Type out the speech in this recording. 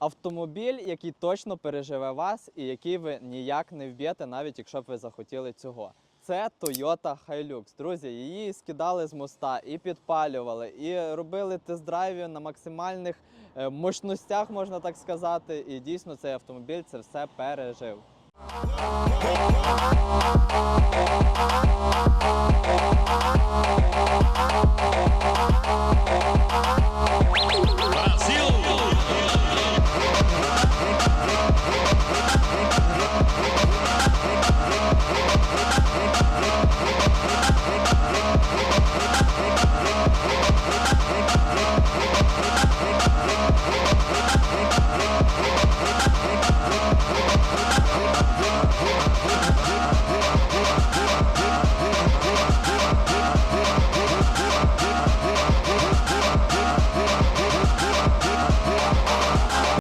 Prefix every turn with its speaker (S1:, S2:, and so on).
S1: Автомобіль, який точно переживе вас і який ви ніяк не вб'єте, навіть якщо б ви захотіли цього. Це Toyota Hilux. Друзі, її скидали з моста і підпалювали, і робили тест-драйві на максимальних е, мощностях, можна так сказати. І дійсно цей автомобіль це все пережив.